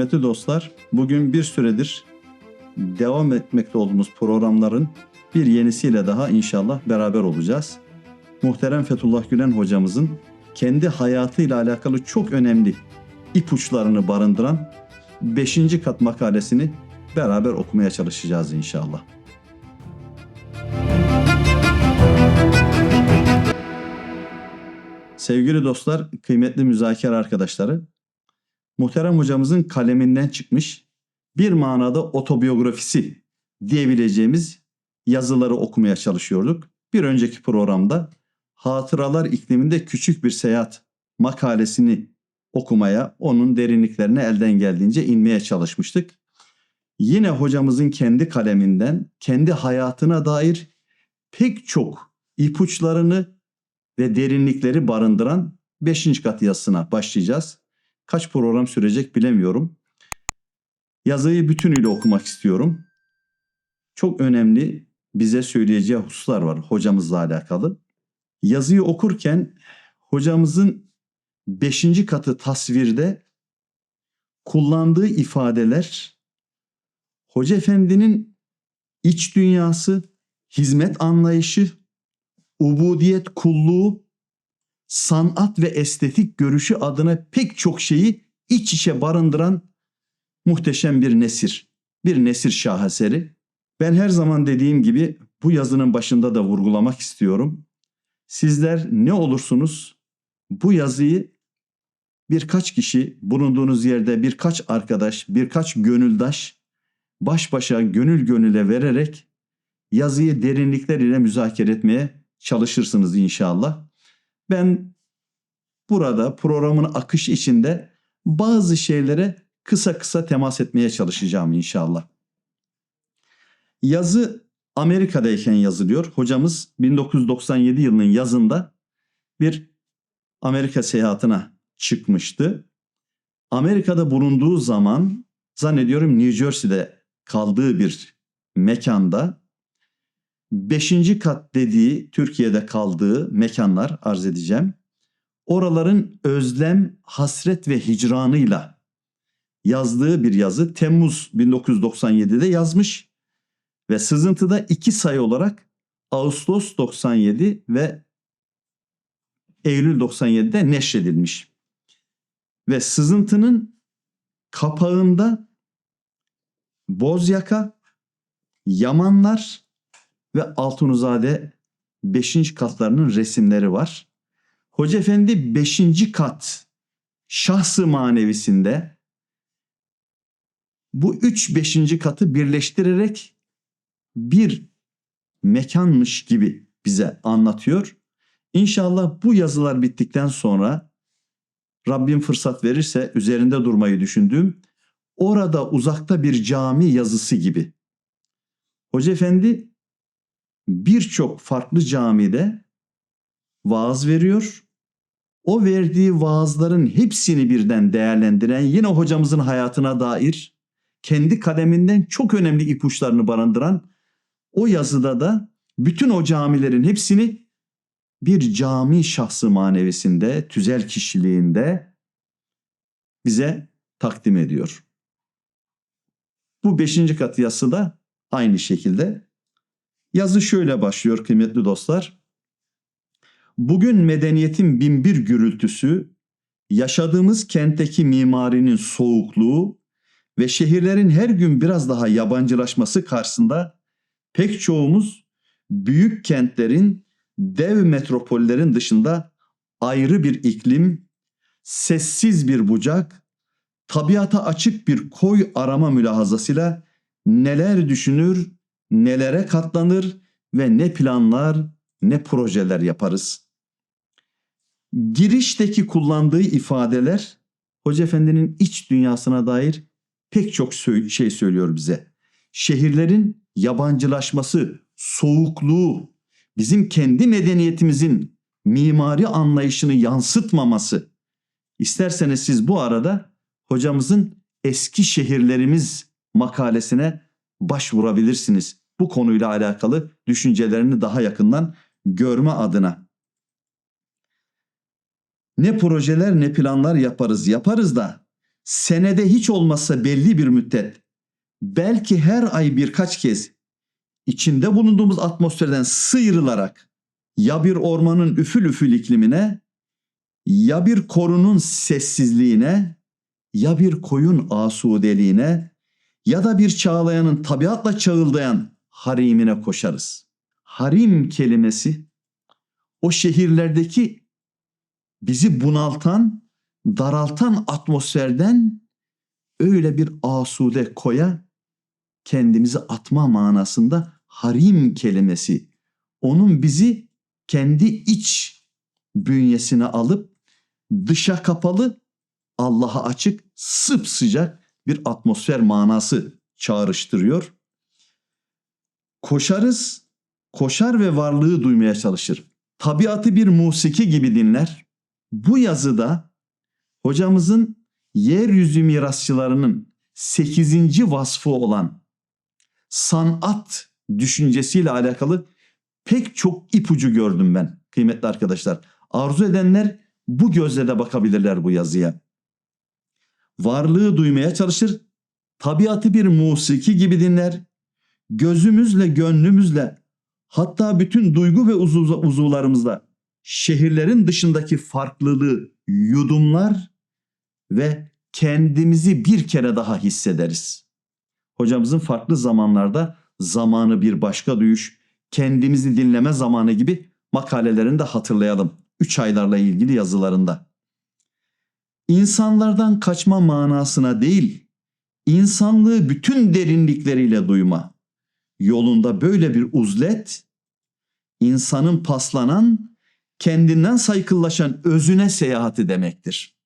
Kıymetli dostlar, bugün bir süredir devam etmekte olduğumuz programların bir yenisiyle daha inşallah beraber olacağız. Muhterem Fethullah Gülen hocamızın kendi hayatıyla alakalı çok önemli ipuçlarını barındıran 5. kat makalesini beraber okumaya çalışacağız inşallah. Sevgili dostlar, kıymetli müzakere arkadaşları, muhterem hocamızın kaleminden çıkmış bir manada otobiyografisi diyebileceğimiz yazıları okumaya çalışıyorduk. Bir önceki programda Hatıralar ikliminde küçük bir seyahat makalesini okumaya, onun derinliklerine elden geldiğince inmeye çalışmıştık. Yine hocamızın kendi kaleminden, kendi hayatına dair pek çok ipuçlarını ve derinlikleri barındıran 5. kat yazısına başlayacağız. Kaç program sürecek bilemiyorum. Yazıyı bütünüyle okumak istiyorum. Çok önemli bize söyleyeceği hususlar var hocamızla alakalı. Yazıyı okurken hocamızın 5. katı tasvirde kullandığı ifadeler Hoca Efendi'nin iç dünyası, hizmet anlayışı, ubudiyet kulluğu, sanat ve estetik görüşü adına pek çok şeyi iç içe barındıran muhteşem bir nesir. Bir nesir şaheseri. Ben her zaman dediğim gibi bu yazının başında da vurgulamak istiyorum. Sizler ne olursunuz bu yazıyı birkaç kişi bulunduğunuz yerde birkaç arkadaş, birkaç gönüldaş baş başa gönül gönüle vererek yazıyı derinlikler ile müzakere etmeye çalışırsınız inşallah. Ben burada programın akış içinde bazı şeylere kısa kısa temas etmeye çalışacağım inşallah. Yazı Amerika'dayken yazılıyor. Hocamız 1997 yılının yazında bir Amerika seyahatine çıkmıştı. Amerika'da bulunduğu zaman zannediyorum New Jersey'de kaldığı bir mekanda beşinci kat dediği Türkiye'de kaldığı mekanlar arz edeceğim. Oraların özlem, hasret ve hicranıyla yazdığı bir yazı Temmuz 1997'de yazmış ve sızıntıda iki sayı olarak Ağustos 97 ve Eylül 97'de neşredilmiş. Ve sızıntının kapağında Bozyaka, Yamanlar ve Altunuzade 5. katlarının resimleri var. Hoca Efendi 5. kat şahsı manevisinde bu 3 5. katı birleştirerek bir mekanmış gibi bize anlatıyor. İnşallah bu yazılar bittikten sonra Rabbim fırsat verirse üzerinde durmayı düşündüğüm orada uzakta bir cami yazısı gibi. Hoca Efendi birçok farklı camide vaaz veriyor. O verdiği vaazların hepsini birden değerlendiren yine hocamızın hayatına dair kendi kaleminden çok önemli ipuçlarını barındıran o yazıda da bütün o camilerin hepsini bir cami şahsı manevisinde, tüzel kişiliğinde bize takdim ediyor. Bu beşinci kat yazısı da aynı şekilde. Yazı şöyle başlıyor kıymetli dostlar. Bugün medeniyetin binbir gürültüsü, yaşadığımız kentteki mimarinin soğukluğu ve şehirlerin her gün biraz daha yabancılaşması karşısında pek çoğumuz büyük kentlerin, dev metropollerin dışında ayrı bir iklim, sessiz bir bucak, tabiata açık bir koy arama mülahazasıyla neler düşünür, nelere katlanır ve ne planlar, ne projeler yaparız. Girişteki kullandığı ifadeler Hoca Efendi'nin iç dünyasına dair pek çok şey söylüyor bize. Şehirlerin yabancılaşması, soğukluğu, bizim kendi medeniyetimizin mimari anlayışını yansıtmaması. İsterseniz siz bu arada hocamızın eski şehirlerimiz makalesine başvurabilirsiniz. Bu konuyla alakalı düşüncelerini daha yakından görme adına. Ne projeler ne planlar yaparız yaparız da senede hiç olmazsa belli bir müddet, belki her ay birkaç kez içinde bulunduğumuz atmosferden sıyrılarak ya bir ormanın üfül üfül iklimine, ya bir korunun sessizliğine, ya bir koyun asudeliğine, ya da bir çağlayanın tabiatla çağıldayan harimine koşarız. Harim kelimesi o şehirlerdeki bizi bunaltan, daraltan atmosferden öyle bir asude koya kendimizi atma manasında harim kelimesi. Onun bizi kendi iç bünyesine alıp dışa kapalı, Allah'a açık, sıcak bir atmosfer manası çağrıştırıyor. Koşarız, koşar ve varlığı duymaya çalışır. Tabiatı bir musiki gibi dinler. Bu yazıda hocamızın yeryüzü mirasçılarının 8. vasfı olan sanat düşüncesiyle alakalı pek çok ipucu gördüm ben kıymetli arkadaşlar. Arzu edenler bu gözle de bakabilirler bu yazıya. Varlığı duymaya çalışır, tabiatı bir musiki gibi dinler, gözümüzle, gönlümüzle, hatta bütün duygu ve uzuv- uzuvlarımızla şehirlerin dışındaki farklılığı yudumlar ve kendimizi bir kere daha hissederiz. Hocamızın farklı zamanlarda zamanı bir başka duyuş, kendimizi dinleme zamanı gibi makalelerini de hatırlayalım. Üç aylarla ilgili yazılarında. İnsanlardan kaçma manasına değil, insanlığı bütün derinlikleriyle duyma. Yolunda böyle bir uzlet, insanın paslanan, kendinden saykıllaşan özüne seyahati demektir.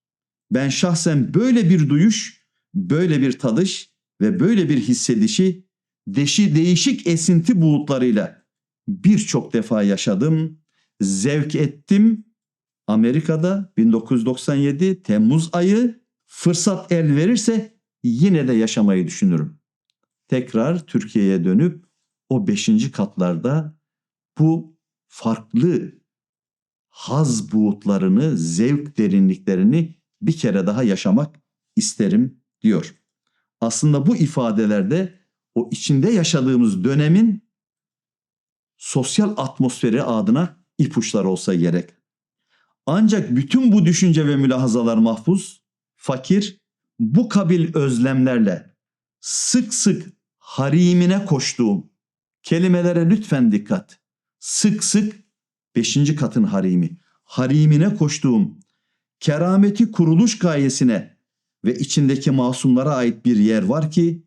Ben şahsen böyle bir duyuş, böyle bir tadış ve böyle bir hissedişi deşi değişik esinti bulutlarıyla birçok defa yaşadım, zevk ettim. Amerika'da 1997 Temmuz ayı fırsat el verirse yine de yaşamayı düşünürüm. Tekrar Türkiye'ye dönüp o beşinci katlarda bu farklı haz buğutlarını, zevk derinliklerini bir kere daha yaşamak isterim diyor. Aslında bu ifadelerde o içinde yaşadığımız dönemin sosyal atmosferi adına ipuçları olsa gerek. Ancak bütün bu düşünce ve mülahazalar mahfuz, fakir bu kabil özlemlerle sık sık harimine koştuğum kelimelere lütfen dikkat. Sık sık beşinci katın harimi, harimine koştuğum kerameti kuruluş gayesine ve içindeki masumlara ait bir yer var ki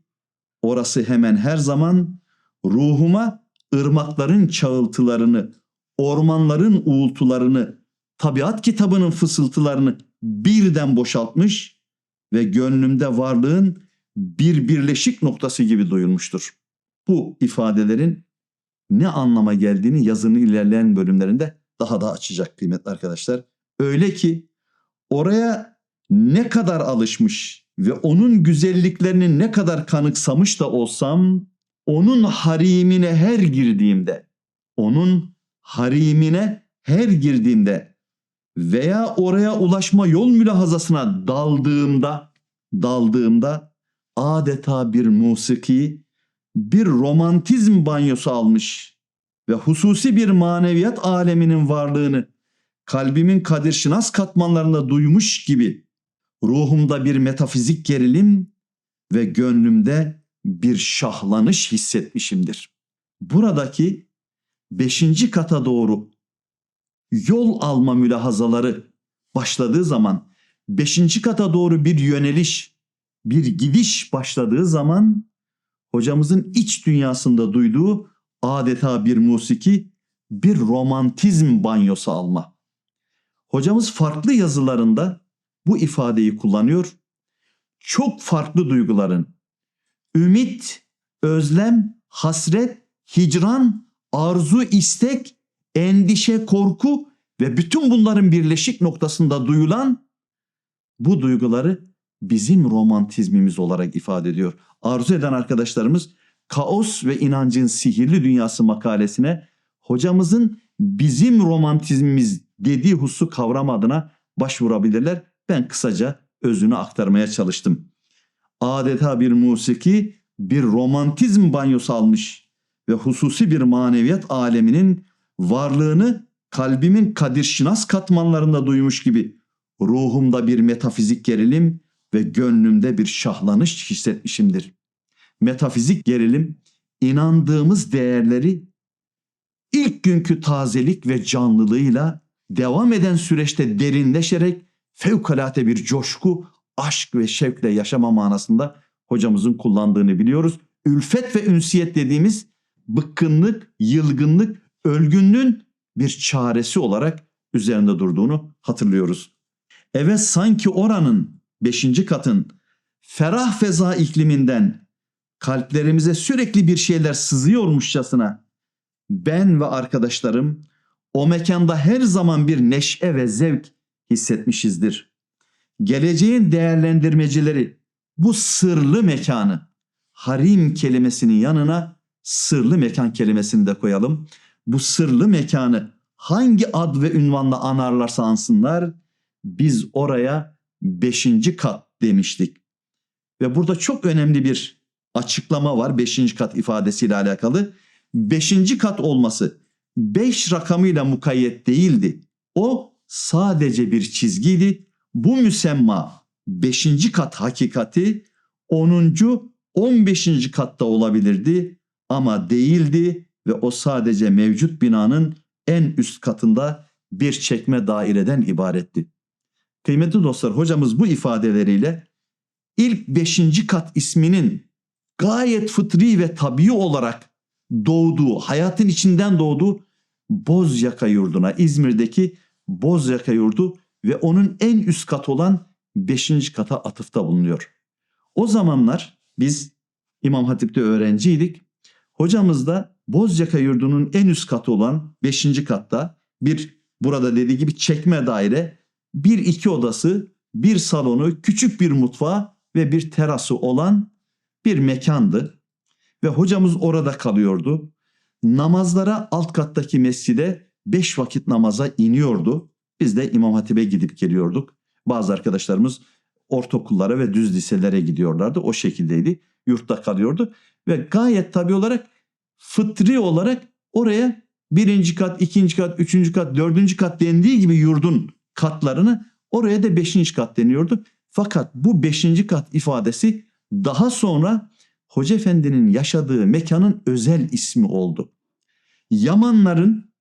orası hemen her zaman ruhuma ırmakların çağıltılarını, ormanların uğultularını, tabiat kitabının fısıltılarını birden boşaltmış ve gönlümde varlığın bir birleşik noktası gibi duyulmuştur. Bu ifadelerin ne anlama geldiğini yazının ilerleyen bölümlerinde daha da açacak kıymetli arkadaşlar. Öyle ki oraya ne kadar alışmış ve onun güzelliklerini ne kadar kanıksamış da olsam onun harimine her girdiğimde, onun harimine her girdiğimde veya oraya ulaşma yol mülahazasına daldığımda, daldığımda adeta bir musiki, bir romantizm banyosu almış ve hususi bir maneviyat aleminin varlığını kalbimin kadir şinas katmanlarında duymuş gibi ruhumda bir metafizik gerilim ve gönlümde bir şahlanış hissetmişimdir. Buradaki beşinci kata doğru yol alma mülahazaları başladığı zaman beşinci kata doğru bir yöneliş, bir gidiş başladığı zaman hocamızın iç dünyasında duyduğu adeta bir musiki, bir romantizm banyosu alma. Hocamız farklı yazılarında bu ifadeyi kullanıyor. Çok farklı duyguların ümit, özlem, hasret, hicran, arzu, istek, endişe, korku ve bütün bunların birleşik noktasında duyulan bu duyguları bizim romantizmimiz olarak ifade ediyor. Arzu eden arkadaşlarımız Kaos ve inancın sihirli dünyası makalesine hocamızın bizim romantizmimiz dediği husu kavram adına başvurabilirler. Ben kısaca özünü aktarmaya çalıştım. Adeta bir musiki, bir romantizm banyosu almış ve hususi bir maneviyat aleminin varlığını kalbimin kadirşinas katmanlarında duymuş gibi ruhumda bir metafizik gerilim ve gönlümde bir şahlanış hissetmişimdir. Metafizik gerilim inandığımız değerleri ilk günkü tazelik ve canlılığıyla devam eden süreçte derinleşerek fevkalade bir coşku, aşk ve şevkle yaşama manasında hocamızın kullandığını biliyoruz. Ülfet ve ünsiyet dediğimiz bıkkınlık, yılgınlık, ölgünlüğün bir çaresi olarak üzerinde durduğunu hatırlıyoruz. Evet sanki oranın beşinci katın ferah feza ikliminden kalplerimize sürekli bir şeyler sızıyormuşçasına ben ve arkadaşlarım o mekanda her zaman bir neşe ve zevk hissetmişizdir. Geleceğin değerlendirmecileri bu sırlı mekanı harim kelimesinin yanına sırlı mekan kelimesini de koyalım. Bu sırlı mekanı hangi ad ve ünvanla anarlarsa ansınlar biz oraya beşinci kat demiştik. Ve burada çok önemli bir açıklama var beşinci kat ifadesiyle alakalı. Beşinci kat olması beş rakamıyla mukayyet değildi. O sadece bir çizgiydi. Bu müsemma beşinci kat hakikati onuncu, on beşinci katta olabilirdi ama değildi ve o sadece mevcut binanın en üst katında bir çekme daireden ibaretti. Kıymetli dostlar hocamız bu ifadeleriyle ilk beşinci kat isminin gayet fıtri ve tabii olarak doğduğu, hayatın içinden doğduğu Bozyaka yurduna, İzmir'deki Bozyaka yurdu ve onun en üst kat olan beşinci kata atıfta bulunuyor. O zamanlar biz İmam Hatip'te öğrenciydik. Hocamız da Bozyaka yurdunun en üst katı olan beşinci katta bir burada dediği gibi çekme daire, bir iki odası, bir salonu, küçük bir mutfağı ve bir terası olan bir mekandı. Ve hocamız orada kalıyordu. Namazlara alt kattaki mescide beş vakit namaza iniyordu. Biz de İmam Hatip'e gidip geliyorduk. Bazı arkadaşlarımız ortaokullara ve düz liselere gidiyorlardı. O şekildeydi. Yurtta kalıyordu. Ve gayet tabi olarak fıtri olarak oraya birinci kat, ikinci kat, üçüncü kat, dördüncü kat dendiği gibi yurdun katlarını oraya da beşinci kat deniyordu. Fakat bu beşinci kat ifadesi daha sonra Hoca Efendi'nin yaşadığı mekanın özel ismi oldu. Yamanların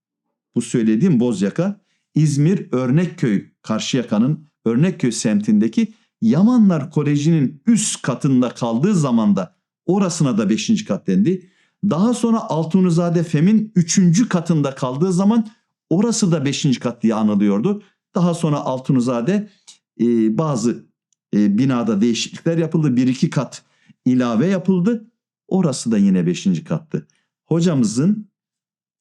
bu söylediğim Bozyaka İzmir Örnekköy Karşıyaka'nın Örnekköy semtindeki Yamanlar Koleji'nin üst katında kaldığı zaman da orasına da 5. kat dendi. Daha sonra Altunizade Fem'in 3. katında kaldığı zaman orası da 5. kat diye anılıyordu. Daha sonra Altunizade e, bazı e, binada değişiklikler yapıldı. Bir iki kat ilave yapıldı. Orası da yine 5. kattı. Hocamızın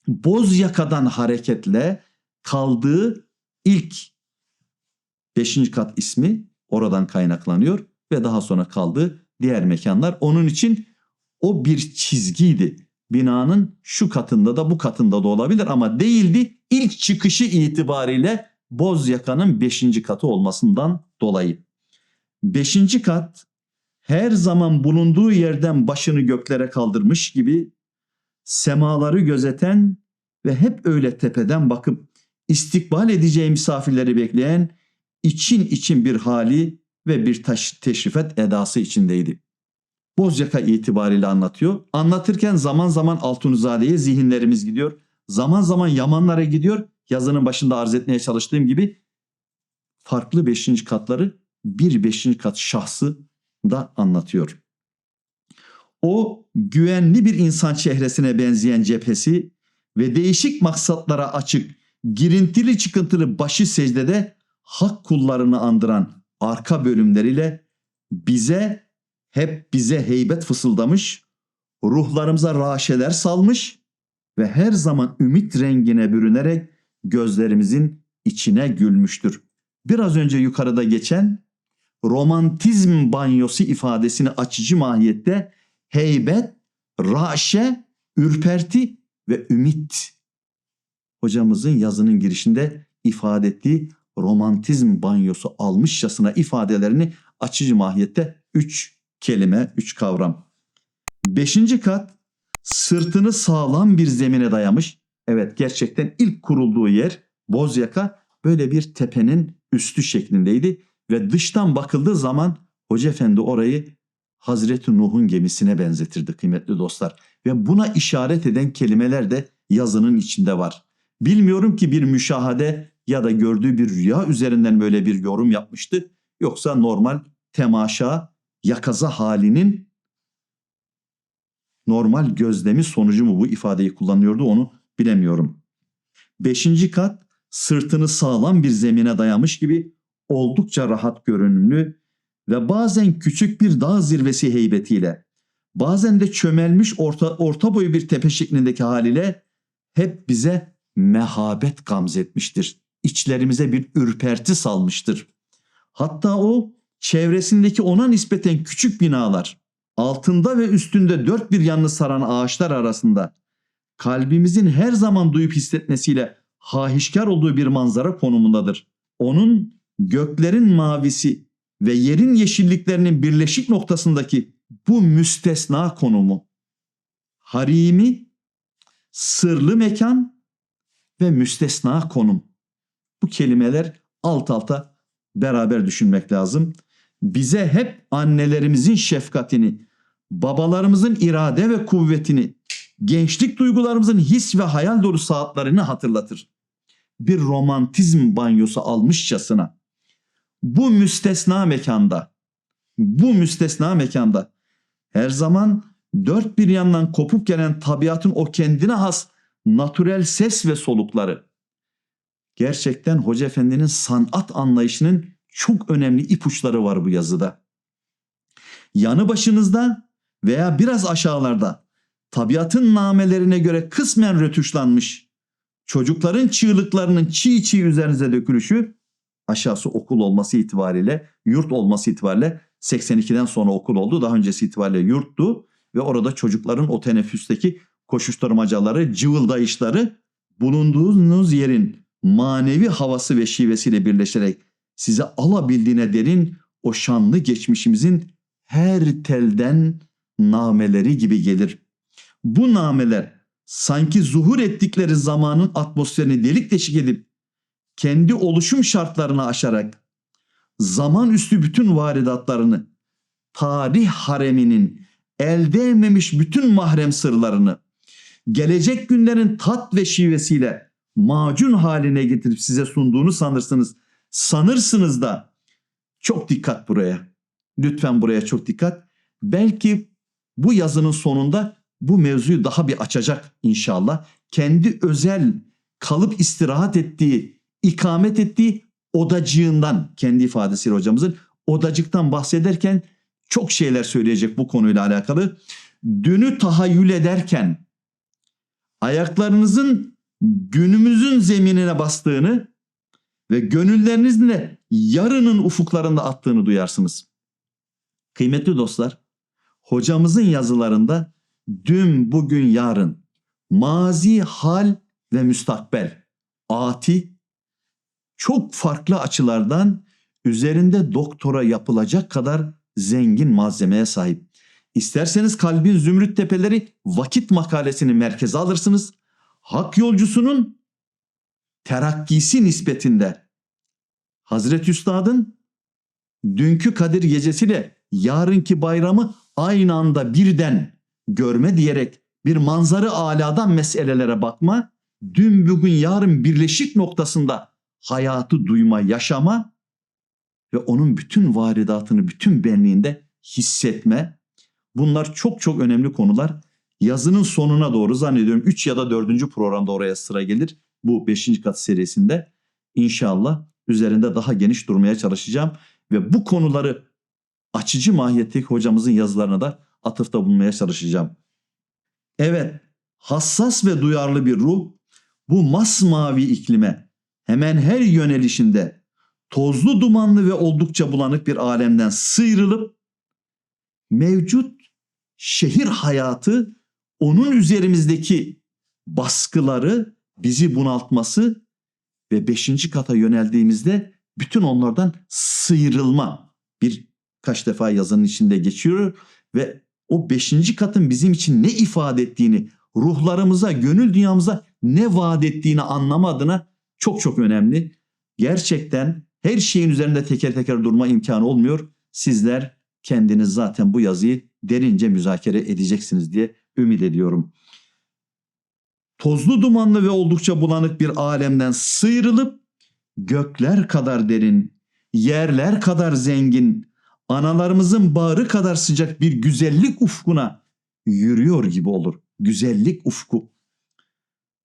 Bozyaka'dan hareketle kaldığı ilk 5. kat ismi oradan kaynaklanıyor ve daha sonra kaldığı diğer mekanlar onun için o bir çizgiydi. Binanın şu katında da bu katında da olabilir ama değildi. İlk çıkışı itibariyle Bozyaka'nın 5. katı olmasından dolayı. 5. kat her zaman bulunduğu yerden başını göklere kaldırmış gibi semaları gözeten ve hep öyle tepeden bakıp istikbal edeceği misafirleri bekleyen için için bir hali ve bir taş, teşrifet edası içindeydi. Bozyaka itibariyle anlatıyor. Anlatırken zaman zaman Altunizade'ye zihinlerimiz gidiyor. Zaman zaman Yamanlara gidiyor. Yazının başında arz etmeye çalıştığım gibi farklı beşinci katları bir beşinci kat şahsı da anlatıyor. O güvenli bir insan çehresine benzeyen cephesi ve değişik maksatlara açık, girintili çıkıntılı başı secdede hak kullarını andıran arka bölümleriyle bize hep bize heybet fısıldamış, ruhlarımıza raşeler salmış ve her zaman ümit rengine bürünerek gözlerimizin içine gülmüştür. Biraz önce yukarıda geçen romantizm banyosu ifadesini açıcı mahiyette heybet, raşe, ürperti ve ümit hocamızın yazının girişinde ifade ettiği romantizm banyosu almışçasına ifadelerini açıcı mahiyette üç kelime, üç kavram. Beşinci kat sırtını sağlam bir zemine dayamış. Evet gerçekten ilk kurulduğu yer Bozyaka böyle bir tepenin üstü şeklindeydi ve dıştan bakıldığı zaman Hoca Efendi orayı Hazreti Nuh'un gemisine benzetirdi kıymetli dostlar. Ve buna işaret eden kelimeler de yazının içinde var. Bilmiyorum ki bir müşahade ya da gördüğü bir rüya üzerinden böyle bir yorum yapmıştı. Yoksa normal temaşa, yakaza halinin normal gözlemi sonucu mu bu ifadeyi kullanıyordu onu bilemiyorum. Beşinci kat sırtını sağlam bir zemine dayamış gibi oldukça rahat görünümlü ve bazen küçük bir dağ zirvesi heybetiyle, bazen de çömelmiş orta, orta boyu bir tepe şeklindeki haliyle hep bize mehabet gamzetmiştir. İçlerimize bir ürperti salmıştır. Hatta o çevresindeki ona nispeten küçük binalar, altında ve üstünde dört bir yanını saran ağaçlar arasında kalbimizin her zaman duyup hissetmesiyle hahişkar olduğu bir manzara konumundadır. Onun göklerin mavisi ve yerin yeşilliklerinin birleşik noktasındaki bu müstesna konumu, harimi, sırlı mekan ve müstesna konum. Bu kelimeler alt alta beraber düşünmek lazım. Bize hep annelerimizin şefkatini, babalarımızın irade ve kuvvetini, gençlik duygularımızın his ve hayal dolu saatlerini hatırlatır. Bir romantizm banyosu almışçasına bu müstesna mekanda, bu müstesna mekanda her zaman dört bir yandan kopup gelen tabiatın o kendine has natürel ses ve solukları. Gerçekten Hoca Efendi'nin sanat anlayışının çok önemli ipuçları var bu yazıda. Yanı başınızda veya biraz aşağılarda tabiatın namelerine göre kısmen rötuşlanmış çocukların çığlıklarının çiğ çiğ üzerinize dökülüşü aşağısı okul olması itibariyle, yurt olması itibariyle 82'den sonra okul oldu. Daha öncesi itibariyle yurttu ve orada çocukların o teneffüsteki koşuşturmacaları, cıvıldayışları bulunduğunuz yerin manevi havası ve şivesiyle birleşerek size alabildiğine derin o şanlı geçmişimizin her telden nameleri gibi gelir. Bu nameler sanki zuhur ettikleri zamanın atmosferini delik deşik edip kendi oluşum şartlarını aşarak zaman üstü bütün varidatlarını, tarih hareminin elde ememiş bütün mahrem sırlarını, gelecek günlerin tat ve şivesiyle macun haline getirip size sunduğunu sanırsınız. Sanırsınız da çok dikkat buraya. Lütfen buraya çok dikkat. Belki bu yazının sonunda bu mevzuyu daha bir açacak inşallah. Kendi özel kalıp istirahat ettiği ikamet ettiği odacığından kendi ifadesiyle hocamızın odacıktan bahsederken çok şeyler söyleyecek bu konuyla alakalı. Dünü tahayyül ederken ayaklarınızın günümüzün zeminine bastığını ve gönüllerinizin de yarının ufuklarında attığını duyarsınız. Kıymetli dostlar, hocamızın yazılarında dün, bugün, yarın, mazi, hal ve müstakbel, ati çok farklı açılardan üzerinde doktora yapılacak kadar zengin malzemeye sahip. İsterseniz kalbin zümrüt tepeleri vakit makalesini merkeze alırsınız. Hak yolcusunun terakkisi nispetinde Hazreti Üstad'ın dünkü Kadir gecesiyle yarınki bayramı aynı anda birden görme diyerek bir manzarı aladan meselelere bakma, dün bugün yarın birleşik noktasında hayatı duyma, yaşama ve onun bütün varidatını bütün benliğinde hissetme. Bunlar çok çok önemli konular. Yazının sonuna doğru zannediyorum 3 ya da 4. programda oraya sıra gelir. Bu 5. kat serisinde inşallah üzerinde daha geniş durmaya çalışacağım. Ve bu konuları açıcı mahiyetteki hocamızın yazılarına da atıfta bulunmaya çalışacağım. Evet, hassas ve duyarlı bir ruh bu masmavi iklime hemen her yönelişinde tozlu dumanlı ve oldukça bulanık bir alemden sıyrılıp mevcut şehir hayatı onun üzerimizdeki baskıları bizi bunaltması ve beşinci kata yöneldiğimizde bütün onlardan sıyrılma bir kaç defa yazının içinde geçiyor ve o beşinci katın bizim için ne ifade ettiğini, ruhlarımıza, gönül dünyamıza ne vaat ettiğini anlama adına çok çok önemli. Gerçekten her şeyin üzerinde teker teker durma imkanı olmuyor. Sizler kendiniz zaten bu yazıyı derince müzakere edeceksiniz diye ümit ediyorum. Tozlu dumanlı ve oldukça bulanık bir alemden sıyrılıp gökler kadar derin, yerler kadar zengin, analarımızın bağrı kadar sıcak bir güzellik ufkuna yürüyor gibi olur. Güzellik ufku.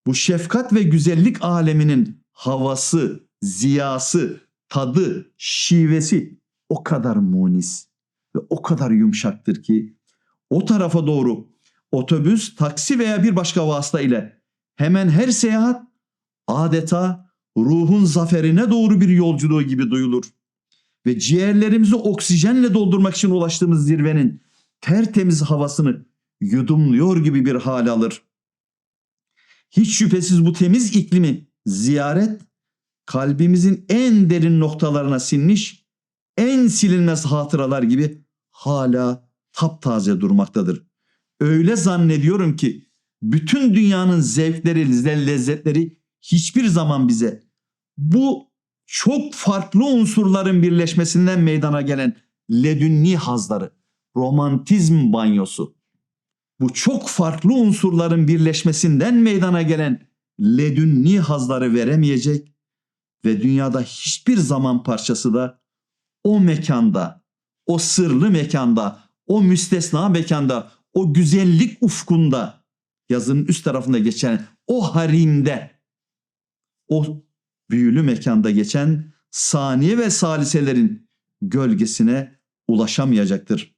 Bu şefkat ve güzellik aleminin havası, ziyası, tadı, şivesi o kadar munis ve o kadar yumuşaktır ki o tarafa doğru otobüs, taksi veya bir başka vasıta ile hemen her seyahat adeta ruhun zaferine doğru bir yolculuğu gibi duyulur. Ve ciğerlerimizi oksijenle doldurmak için ulaştığımız zirvenin tertemiz havasını yudumluyor gibi bir hal alır. Hiç şüphesiz bu temiz iklimi ziyaret kalbimizin en derin noktalarına sinmiş, en silinmez hatıralar gibi hala taptaze durmaktadır. Öyle zannediyorum ki bütün dünyanın zevkleri, lezzetleri hiçbir zaman bize bu çok farklı unsurların birleşmesinden meydana gelen ledünni hazları, romantizm banyosu, bu çok farklı unsurların birleşmesinden meydana gelen ledünni hazları veremeyecek ve dünyada hiçbir zaman parçası da o mekanda, o sırlı mekanda, o müstesna mekanda, o güzellik ufkunda yazının üst tarafında geçen o harimde, o büyülü mekanda geçen saniye ve saliselerin gölgesine ulaşamayacaktır.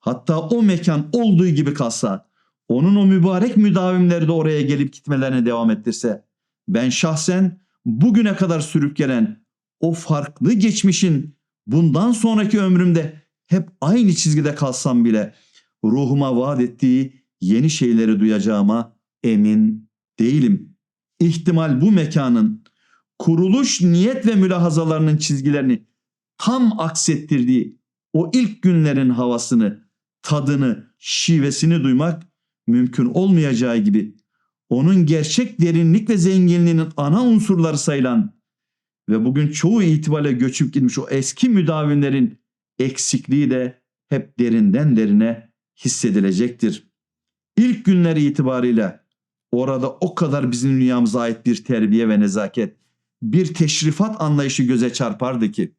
Hatta o mekan olduğu gibi kalsa, onun o mübarek müdavimleri de oraya gelip gitmelerine devam ettirse, ben şahsen bugüne kadar sürüp gelen o farklı geçmişin bundan sonraki ömrümde hep aynı çizgide kalsam bile ruhuma vaat ettiği yeni şeyleri duyacağıma emin değilim. İhtimal bu mekanın kuruluş niyet ve mülahazalarının çizgilerini tam aksettirdiği o ilk günlerin havasını, tadını, şivesini duymak mümkün olmayacağı gibi onun gerçek derinlik ve zenginliğinin ana unsurları sayılan ve bugün çoğu itibariyle göçüp gitmiş o eski müdavimlerin eksikliği de hep derinden derine hissedilecektir. İlk günleri itibariyle orada o kadar bizim dünyamıza ait bir terbiye ve nezaket, bir teşrifat anlayışı göze çarpardı ki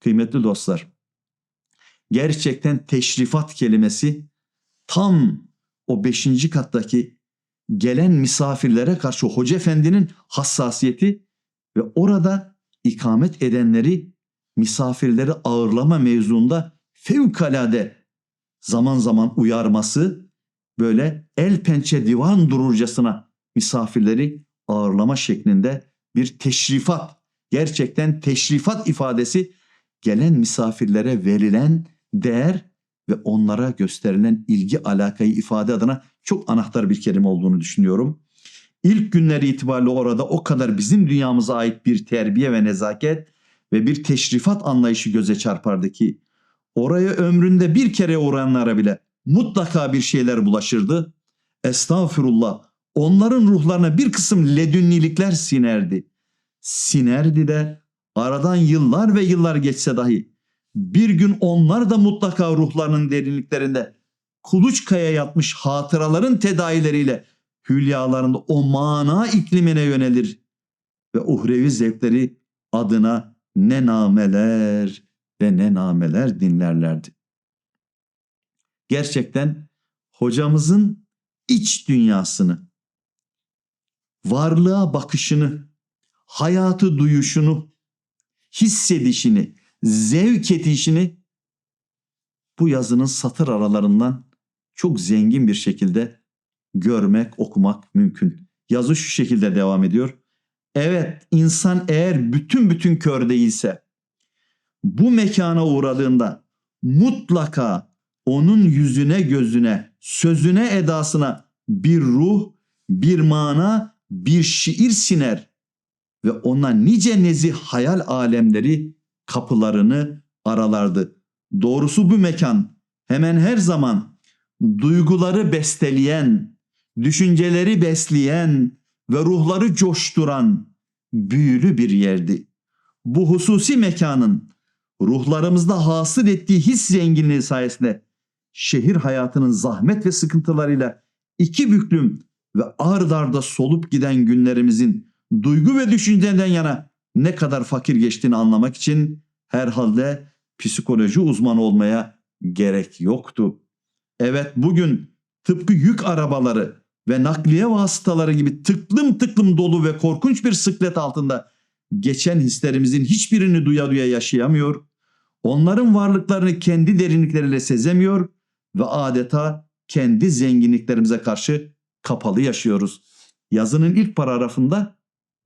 kıymetli dostlar gerçekten teşrifat kelimesi tam o beşinci kattaki gelen misafirlere karşı Hoca Efendi'nin hassasiyeti ve orada ikamet edenleri misafirleri ağırlama mevzuunda fevkalade zaman zaman uyarması böyle el pençe divan dururcasına misafirleri ağırlama şeklinde bir teşrifat gerçekten teşrifat ifadesi gelen misafirlere verilen değer ve onlara gösterilen ilgi alakayı ifade adına çok anahtar bir kelime olduğunu düşünüyorum. İlk günleri itibariyle orada o kadar bizim dünyamıza ait bir terbiye ve nezaket ve bir teşrifat anlayışı göze çarpardı ki oraya ömründe bir kere uğrayanlara bile mutlaka bir şeyler bulaşırdı. Estağfurullah onların ruhlarına bir kısım ledünnilikler sinerdi. Sinerdi de aradan yıllar ve yıllar geçse dahi bir gün onlar da mutlaka ruhlarının derinliklerinde kuluçkaya yatmış hatıraların tedayileriyle hülyalarında o mana iklimine yönelir ve uhrevi zevkleri adına ne nameler ve ne nameler dinlerlerdi. Gerçekten hocamızın iç dünyasını, varlığa bakışını, hayatı duyuşunu, hissedişini, zevk edişini bu yazının satır aralarından çok zengin bir şekilde görmek, okumak mümkün. Yazı şu şekilde devam ediyor. Evet, insan eğer bütün bütün kör değilse bu mekana uğradığında mutlaka onun yüzüne, gözüne, sözüne, edasına bir ruh, bir mana, bir şiir siner ve ona nice nezih hayal alemleri kapılarını aralardı. Doğrusu bu mekan hemen her zaman duyguları besteleyen, düşünceleri besleyen ve ruhları coşturan büyülü bir yerdi. Bu hususi mekanın ruhlarımızda hasıl ettiği his zenginliği sayesinde şehir hayatının zahmet ve sıkıntılarıyla iki büklüm ve ard arda solup giden günlerimizin duygu ve düşünceden yana ne kadar fakir geçtiğini anlamak için herhalde psikoloji uzmanı olmaya gerek yoktu. Evet bugün tıpkı yük arabaları ve nakliye vasıtaları gibi tıklım tıklım dolu ve korkunç bir sıklet altında geçen hislerimizin hiçbirini duya duya yaşayamıyor. Onların varlıklarını kendi derinlikleriyle sezemiyor ve adeta kendi zenginliklerimize karşı kapalı yaşıyoruz. Yazının ilk paragrafında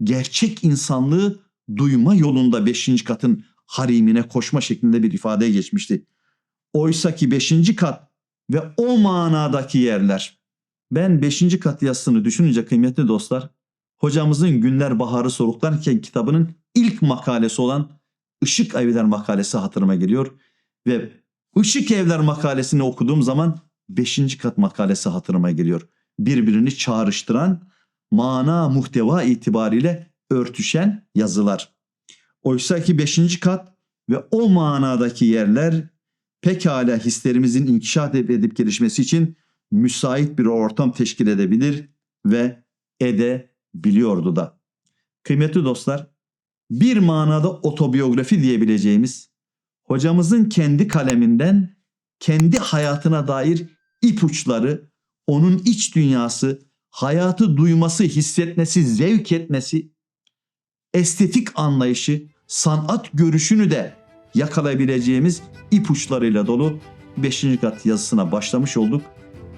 gerçek insanlığı duyma yolunda 5. katın harimine koşma şeklinde bir ifade geçmişti. Oysa ki 5. kat ve o manadaki yerler. Ben 5. kat yazısını düşününce kıymetli dostlar, hocamızın Günler Baharı Soluklarken kitabının ilk makalesi olan Işık Evler makalesi hatırıma geliyor. Ve Işık Evler makalesini okuduğum zaman 5. kat makalesi hatırıma geliyor. Birbirini çağrıştıran, mana muhteva itibariyle örtüşen yazılar. Oysa ki 5. kat ve o manadaki yerler pekala hislerimizin inkişaf edip gelişmesi için müsait bir ortam teşkil edebilir ve edebiliyordu da. Kıymetli dostlar, bir manada otobiyografi diyebileceğimiz hocamızın kendi kaleminden kendi hayatına dair ipuçları, onun iç dünyası, hayatı duyması, hissetmesi, zevk etmesi, estetik anlayışı, sanat görüşünü de yakalayabileceğimiz ipuçlarıyla dolu 5. kat yazısına başlamış olduk.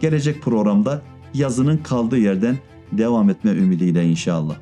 Gelecek programda yazının kaldığı yerden devam etme ümidiyle inşallah.